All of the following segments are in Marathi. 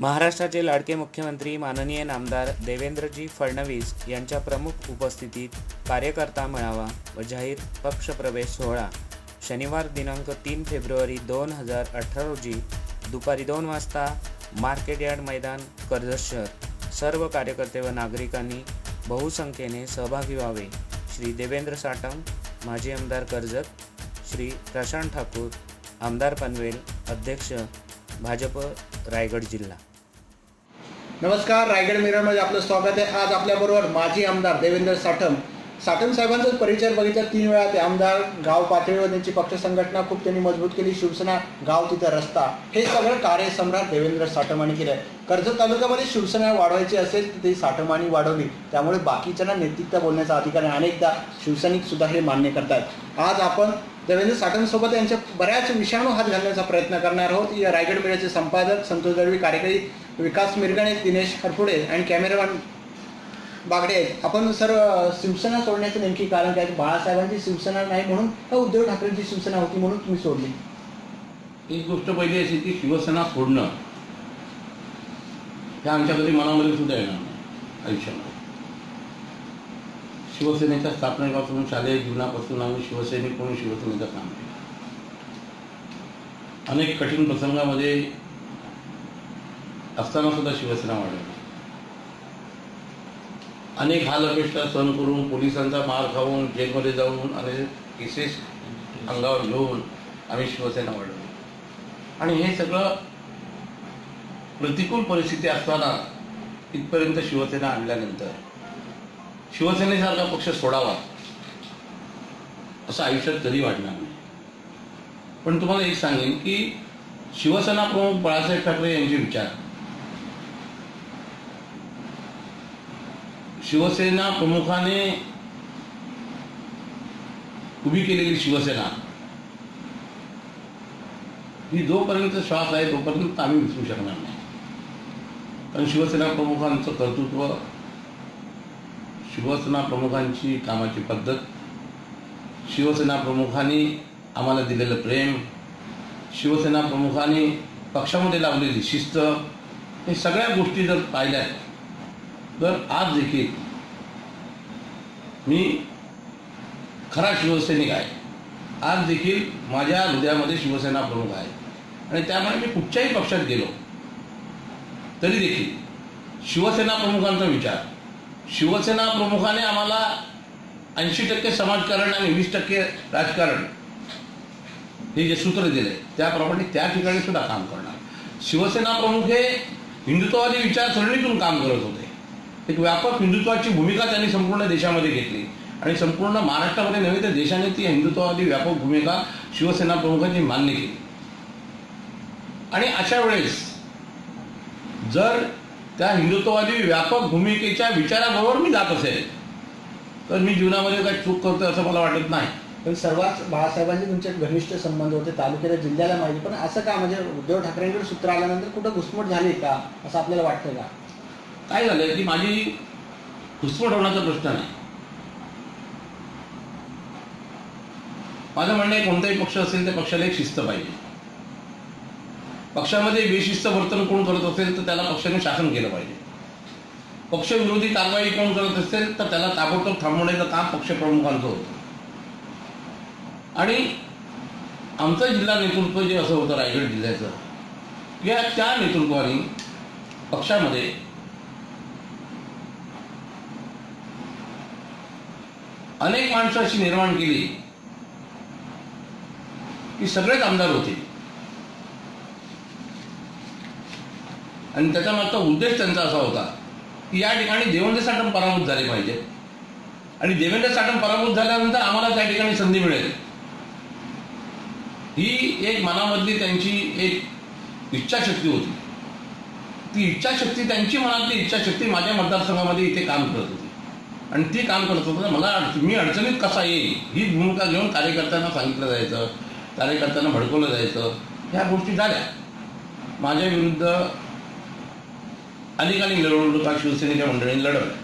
महाराष्ट्राचे लाडके मुख्यमंत्री माननीय नामदार देवेंद्रजी फडणवीस यांच्या प्रमुख उपस्थितीत कार्यकर्ता मेळावा व जाहीर पक्षप्रवेश सोहळा. शनिवार दिनांक तीन फेब्रुवारी दोन हजार अठरा रोजी दुपारी दोन वाजता मार्केट यार्ड मैदान कर्जत शहर. सर्व कार्यकर्ते व नागरिकांनी बहुसंख्येने सहभागी व्हावे. श्री देवेंद्र साटम माजी आमदार कर्जत श्री प्रशांत ठाकूर आमदार पनवेल अध्यक्ष भाजप रायगड जिल्हा. नमस्कार रायगड मिररमध्ये आपलं स्वागत आहे. आज आपल्याबरोबर माजी आमदार देवेंद्र साठम. साठम साहेबांचा परिचय बघितला तीन वेळा ते आमदार गाव पातळीवर त्यांची पक्ष संघटना खूप त्यांनी मजबूत केली. शिवसेना गाव तिथं रस्ता. हे सगळं कार्य सम्राट देवेंद्र साठमानी केलं. आहे कर्जत तालुक्यामध्ये शिवसेना वाढवायची असेल तर ती साठमानी वाढवली. त्यामुळे बाकीच्यांना नेतृत्व बोलण्याचा अधिकार आहे. अनेकदा शिवसैनिक सुद्धा हे मान्य करतात. आज आपण देवेंद्र साठमसोबत यांच्या बऱ्याच विषाणू हात घालण्याचा प्रयत्न करणार आहोत. या रायगड मेळ्याचे संपादक संतोष दळवी कार्यकारी विकास मिरगणे दिनेश हरपुडे आणि कॅमेरामॅन बागडे आहेत. आपण सर शिवसेना सोडण्याचं नेमकी कारण काय? बाळासाहेबांची शिवसेना नाही म्हणून का उद्धव ठाकरेंची शिवसेना होती म्हणून तुम्ही सोडली? एक गोष्ट पहिली अशी की शिवसेना सोडणं हे आमच्या कधी मनामध्ये सुद्धा येणार नाही आयुष्यामध्ये. शिवसेनेच्या स्थापनेपासून शालेय जीवनापासून आम्ही शिवसैनिक म्हणून शिवसेनेचं काम केलं. अनेक कठीण प्रसंगामध्ये असताना सुद्धा शिवसेना वाढवली अनेक हाल अपेक्षा सहन करून पोलिसांचा मार खाऊन जेलमध्ये जाऊन अनेक केसेस अंगावर घेऊन आम्ही शिवसेना वाढवली. आणि हे सगळं प्रतिकूल परिस्थिती असताना इथपर्यंत शिवसेना आणल्यानंतर शिवसेनेसारखा पक्ष सोडावा असं आयुष्यात कधी वाटणार नाही. पण तुम्हाला एक सांगेन की शिवसेना प्रमुख बाळासाहेब ठाकरे यांचे विचार शिवसेना प्रमुखाने उभी केलेली शिवसेना ही जोपर्यंत श्वास आहे तोपर्यंत आम्ही विसरू शकणार नाही. कारण शिवसेना प्रमुखांचं कर्तृत्व शिवसेना प्रमुखांची कामाची पद्धत शिवसेना प्रमुखांनी आम्हाला दिलेलं प्रेम शिवसेना प्रमुखांनी पक्षामध्ये लावलेली शिस्त हे सगळ्या गोष्टी जर पाहिल्या तर आज देखील मी खरा शिवसैनिक आहे. आज देखील माझ्या हृदयामध्ये शिवसेना प्रमुख आहे. आणि त्यामुळे मी कुठच्याही पक्षात गेलो तरी देखील शिवसेना प्रमुखांचा विचार. शिवसेना प्रमुखाने आम्हाला ऐंशी टक्के समाजकारण आणि वीस टक्के राजकारण हे जे सूत्र दिले त्याप्रमाणे त्या ठिकाणी सुद्धा काम करणार. शिवसेना प्रमुख हे हिंदुत्ववादी विचारसरणीतून काम करत होते. एक व्यापक हिंदुत्वाची भूमिका त्यांनी संपूर्ण देशामध्ये घेतली. आणि संपूर्ण महाराष्ट्रामध्ये नव्हे तर देशाने ती हिंदुत्ववादी व्यापक भूमिका शिवसेना प्रमुखांनी मान्य केली. आणि अशा वेळेस जर त्या हिंदुत्ववादी व्यापक भूमिकेच्या विचाराबरोबर मी जात असेल तर मी जीवनामध्ये काही चूक करतो असं मला वाटत नाही. पण सर्वात बाळासाहेबांचे तुमचे घनिष्ठ संबंध होते तालुक्याला जिल्ह्याला माहिती. पण असं का म्हणजे उद्धव ठाकरेंकडे सूत्र आल्यानंतर कुठं घुसमट झाली का असं आपल्याला वाटतं का? काय झालंय की माझी घुसमट होण्याचा प्रश्न नाही. माझं म्हणणं आहे कोणताही पक्ष असेल त्या पक्षाला एक शिस्त पाहिजे. पक्षामध्ये बेशिस्त वर्तन कोण करत असेल तर त्याला पक्षाने शासन केलं पाहिजे. पक्षविरोधी कारवाई कोण करत असेल तर त्याला ताबडतोब थांबवण्याचं काम पक्षप्रमुखांचं होतं. आणि आमचं जिल्हा नेतृत्व जे असं होतं रायगड जिल्ह्याचं या त्या नेतृत्वाने पक्षामध्ये अनेक माणसं अशी निर्माण केली. की सगळेच आमदार होते. आणि त्याचा मागचा उद्देश त्यांचा असा होता की या ठिकाणी देवेंद्र साठम पराभूत झाले पाहिजे. आणि देवेंद्र साठम पराभूत झाल्यानंतर आम्हाला त्या ठिकाणी संधी मिळेल. ही एक मनामधली त्यांची एक इच्छाशक्ती होती. ती इच्छाशक्ती त्यांची मनातली इच्छाशक्ती माझ्या मतदारसंघामध्ये इथे काम करत होती. आणि ती काम करत होतं. मला मी अडचणीत कसा येईल? ही भूमिका घेऊन कार्यकर्त्यांना सांगितलं जायचं. कार्यकर्त्यांना भडकवलं जायचं. ह्या गोष्टी झाल्या. माझ्या विरुद्ध अनेकांनी निवडणुका शिवसेनेच्या मंडळींनी लढवल्या.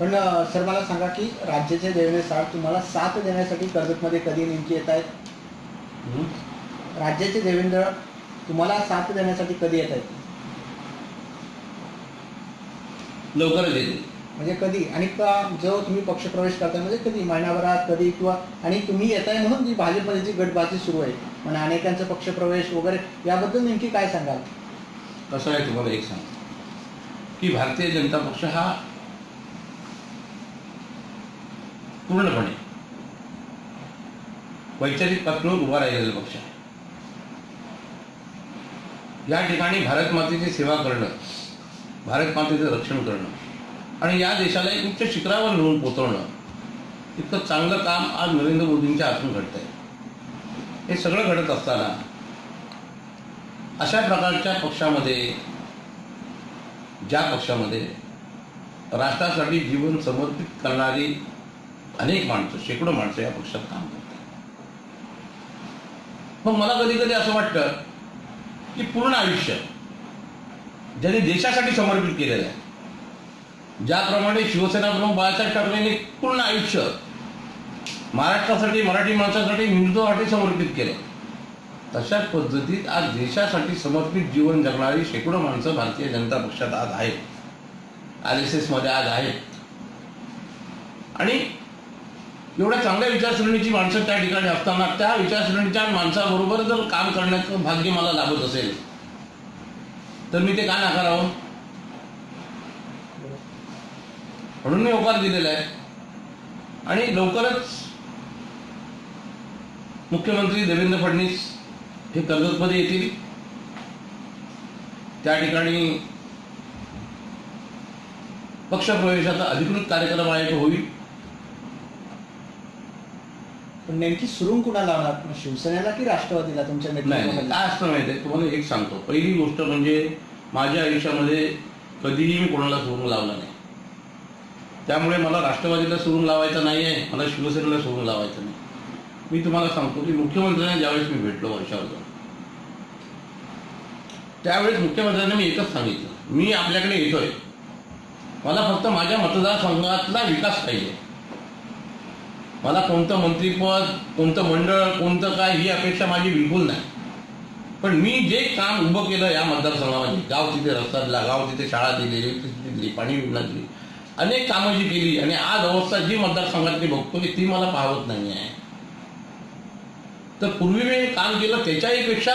पण सर मला सांगा की राज्याचे देणे साठ तुम्हाला साथ देण्यासाठी कर्जतमध्ये कधी नेमकी येत आहेत? राज्याचे देवेंद्र तुम्हाला साथ देण्यासाठी कधी येत आहेत? लवकरच येते म्हणजे कधी आणि का जो तुम्ही पक्षप्रवेश करताय म्हणजे कधी महिनाभरात कधी किंवा आणि तुम्ही येताय म्हणून जी भाजपमध्ये जी गटबाजी सुरू आहे म्हणजे अनेकांचा पक्षप्रवेश वगैरे याबद्दल नेमकी काय सांगाल? कसं आहे तुम्हाला एक सांग. की भारतीय जनता पक्ष हा पूर्णपणे वैचारिक पातळीवर उभा राहिलेला पक्ष आहे. या ठिकाणी भारत मातेची सेवा करणं भारत मातेचं रक्षण करणं आणि या देशाला एक उच्च शिखरावर घेऊन पोचवणं इतकं चांगलं काम आज नरेंद्र मोदींच्या हातून घडतंय. हे सगळं घडत असताना अशा प्रकारच्या पक्षामध्ये ज्या पक्षामध्ये राष्ट्रासाठी जीवन समर्पित करणारी अनेक माणसं शेकडो माणसं या पक्षात काम करतात. मग मला कधी कधी असं वाटतं की पूर्ण आयुष्य ज्यांनी देशासाठी समर्पित केलेलं आहे ज्याप्रमाणे शिवसेना प्रमुख बाळासाहेब ठाकरेंनी पूर्ण आयुष्य महाराष्ट्रासाठी मराठी माणसासाठी हिंदुत्वासाठी समर्पित केलं. तशाच पद्धतीत आज देशासाठी समर्पित जीवन जगणारी शेकडो माणसं भारतीय जनता पक्षात आज आहेत. आर एस एसमध्ये आज आहेत. आणि एवढ्या चांगल्या विचारसरणीची माणसं त्या ठिकाणी असताना त्या विचारसरणीच्या माणसाबरोबर जर काम करण्याचं भाग्य मला लाभत असेल तर मी ते का नाकारावं? म्हणून मी होकार दिलेला आहे. आणि लवकरच मुख्यमंत्री देवेंद्र फडणवीस हे कर्जतमध्ये येतील. त्या ठिकाणी पक्षप्रवेशाचा अधिकृत कार्यक्रम आयोजित होईल. पण नेमकी सुरुंग कुणाला लावणार शिवसेनेला की राष्ट्रवादीला? तुमच्या. नेतृत्वाखाली काय असतं माहिती आहे? तुम्हाला एक सांगतो. पहिली गोष्ट म्हणजे माझ्या आयुष्यामध्ये कधीही मी कोणाला सोडून लावला नाही. त्यामुळे मला राष्ट्रवादीला सोडून लावायचं नाही आहे मला शिवसेनेला सोडून लावायचं नाही. मी तुम्हाला सांगतो की मुख्यमंत्र्यांना ज्यावेळेस मी भेटलो वर्षावर जाऊन त्यावेळेस मुख्यमंत्र्यांनी मी एकच सांगितलं मी आपल्याकडे येतोय. मला फक्त माझ्या मतदारसंघातला विकास पाहिजे. मला कोणतं मंत्रीपद कोणतं मंडळ कोणतं काय ही अपेक्षा माझी बिलकुल नाही. पण मी जे काम उभं केलं या मतदारसंघामध्ये गाव तिथे रस्ता दिला गाव तिथे शाळा दिली इलेक्ट्रिसिटी दिली पाणी योजना दिली अनेक कामं जी केली आणि आज अवस्था जी मतदारसंघातली बघतोय ती मला पाहत नाही आहे तर पूर्वी मी काम केलं त्याच्याही पेक्षा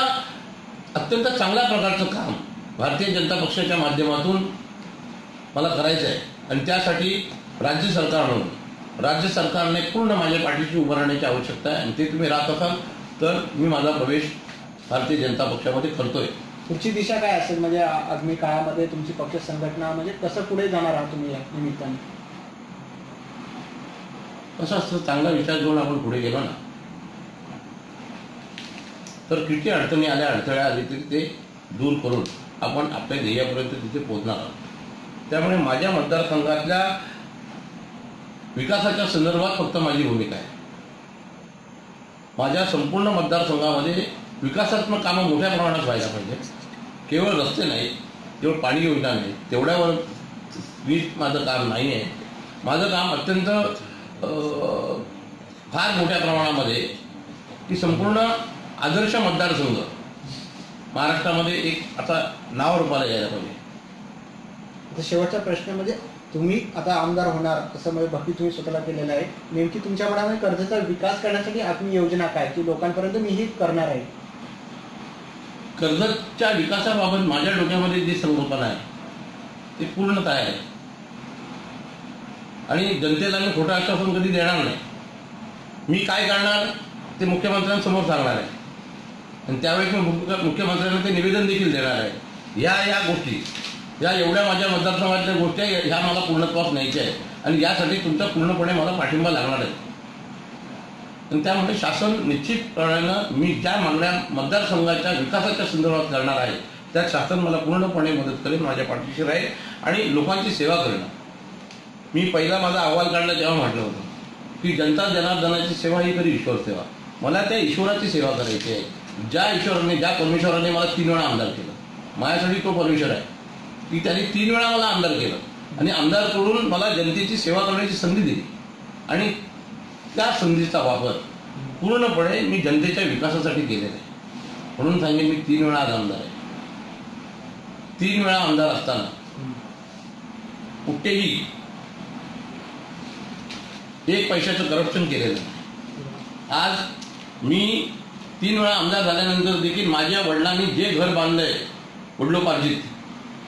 अत्यंत चांगल्या प्रकारचं काम भारतीय जनता पक्षाच्या माध्यमातून मला करायचं आहे आणि त्यासाठी राज्य सरकार म्हणून राज्य सरकारने पूर्ण माझ्या पाठीशी उभं राहण्याची आवश्यकता आहे. आणि ते तुम्ही राहत असाल तर मी माझा प्रवेश भारतीय जनता पक्षामध्ये करतोय. पुढची दिशा काय असेल? म्हणजे आगामी काळामध्ये तुमची पक्ष संघटना म्हणजे कसं पुढे जाणार आहात तुम्ही या निमित्ताने? कसं असतं चांगला विचार घेऊन आपण पुढे गेलो ना. तर किती अडचणी आल्या अडथळ्या आली तरी ते दूर करून आपण आपल्या ध्येयापर्यंत तिथे पोहोचणार आहोत. त्यामुळे माझ्या मतदारसंघातल्या विकासाच्या संदर्भात फक्त माझी भूमिका आहे. माझ्या संपूर्ण मतदारसंघामध्ये विकासात्मक कामं मोठ्या प्रमाणात व्हायला पाहिजे केवळ रस्ते नाही केवळ पाणी योजना नाही तेवढ्यावर वीज माझं काम नाही आहे. माझं काम अत्यंत फार मोठ्या प्रमाणामध्ये की संपूर्ण आदर्श मतदारसंघ महाराष्ट्रामध्ये एक आता नाव रूपाला यायला पाहिजे. आता शेवटचा प्रश्न म्हणजे तुम्ही आता आमदार होणार असं म्हणजे भक्ती तुम्ही स्वतःला केलेलं आहे. नेमकी तुमच्या मनामध्ये कर्जाचा विकास करण्यासाठी आत्मी योजना काय की लोकांपर्यंत मी हे करणार आहे? कर्जतच्या विकासाबाबत माझ्या डोक्यामध्ये जी संकल्पना आहे ती पूर्ण आहे. आणि जनतेला मी खोटं आश्वासन कधी देणार नाही. मी काय करणार ते मुख्यमंत्र्यांसमोर सांगणार आहे. आणि त्यावेळेस मी मुख्यमंत्र्यांना ते निवेदन देखील देणार आहे. या या गोष्टी या एवढ्या माझ्या मतदारसंघातल्या गोष्टी आहे, ह्या मला पूर्णत्वास न्यायच्या आहे आणि यासाठी तुमचा पूर्णपणे मला पाठिंबा लागणार आहे. आणि त्यामुळे शासन निश्चितपणानं मी ज्या मागण्या मतदारसंघाच्या विकासाच्या संदर्भात करणार आहे त्यात शासन मला पूर्णपणे मदत करेल माझ्या पाठीशी राहील आणि लोकांची सेवा करणं मी पहिला माझा अहवाल काढला तेव्हा म्हटलं होतं की जनता जनार्दनाची सेवा ही खरी ईश्वर सेवा. मला त्या ईश्वराची सेवा करायची आहे. ज्या ईश्वराने ज्या परमेश्वराने मला तीन वेळा आमदार केलं. माझ्यासाठी तो परमेश्वर आहे. की त्याने तीन वेळा मला आमदार केलं. आणि आमदार करून मला जनतेची सेवा करण्याची संधी दिली. आणि त्या संधीचा वापर पूर्णपणे मी जनतेच्या विकासासाठी केलेला आहे. म्हणून सांगेन मी तीन वेळा आज आमदार आहे. तीन वेळा आमदार असताना कुठेही एक पैशाचं करप्शन केलेलं नाही. आज मी तीन वेळा आमदार झाल्यानंतर देखील माझ्या वडिलांनी जे घर बांधलंय वडिलोपार्जित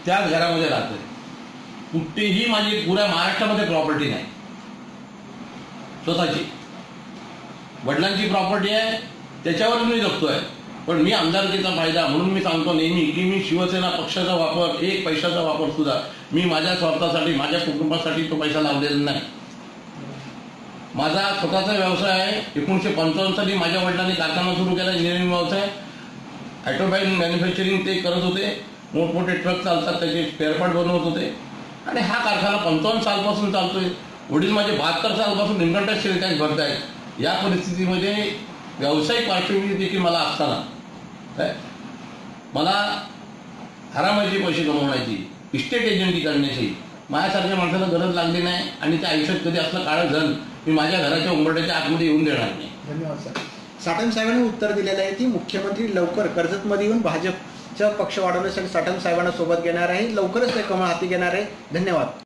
त्याच घरामध्ये राहतोय. कुठेही माझी पुऱ्या महाराष्ट्रामध्ये प्रॉपर्टी नाही. स्वतःची. वडिलांची प्रॉपर्टी आहे त्याच्यावर मी जगतोय. पण मी आमदारकीचा फायदा म्हणून मी सांगतो नेहमी की मी शिवसेना पक्षाचा वापर एक पैशाचा वापर सुद्धा मी माझ्या स्वार्थासाठी माझ्या कुटुंबासाठी तो पैसा लावलेला नाही. माझा स्वतःचा व्यवसाय आहे एकोणीसशे पंचावन्न साली माझ्या वडिलांनी कारखाना सुरू केला इंजिनिअरिंग व्यवसाय. ॲटोबाईल मॅन्युफॅक्चरिंग ते करत होते. मोठमोठे ट्रक चालतात त्याचे स्पेअरपार्ट बनवत होते. आणि हा कारखाना पंचावन्न सालपासून चालतोय. वडील माझे बहात्तर सालपासून इन्कम टॅक्स टॅक्स भरतायत. या परिस्थितीमध्ये व्यावसायिक पार्श्वभूमी देखील मला असताना काय, मला हरामाची पैसे कमवण्याची इस्टेट एजंटी करण्याची माझ्यासारख्या माणसाला गरज लागली नाही आणि त्या आयुष्यात कधी असलं काळं झालं मी माझ्या घराच्या उंबरट्याच्या आतमध्ये येऊन देणार नाही. धन्यवाद सर. साठम साहेबांनी उत्तर दिलेलं आहे की मुख्यमंत्री लवकर कर्जतमध्ये येऊन भाजपचा पक्ष वाढवण्यासाठी साठम साहेबांना सोबत घेणार आहे. लवकरच ते कमळ हाती घेणार आहे. धन्यवाद.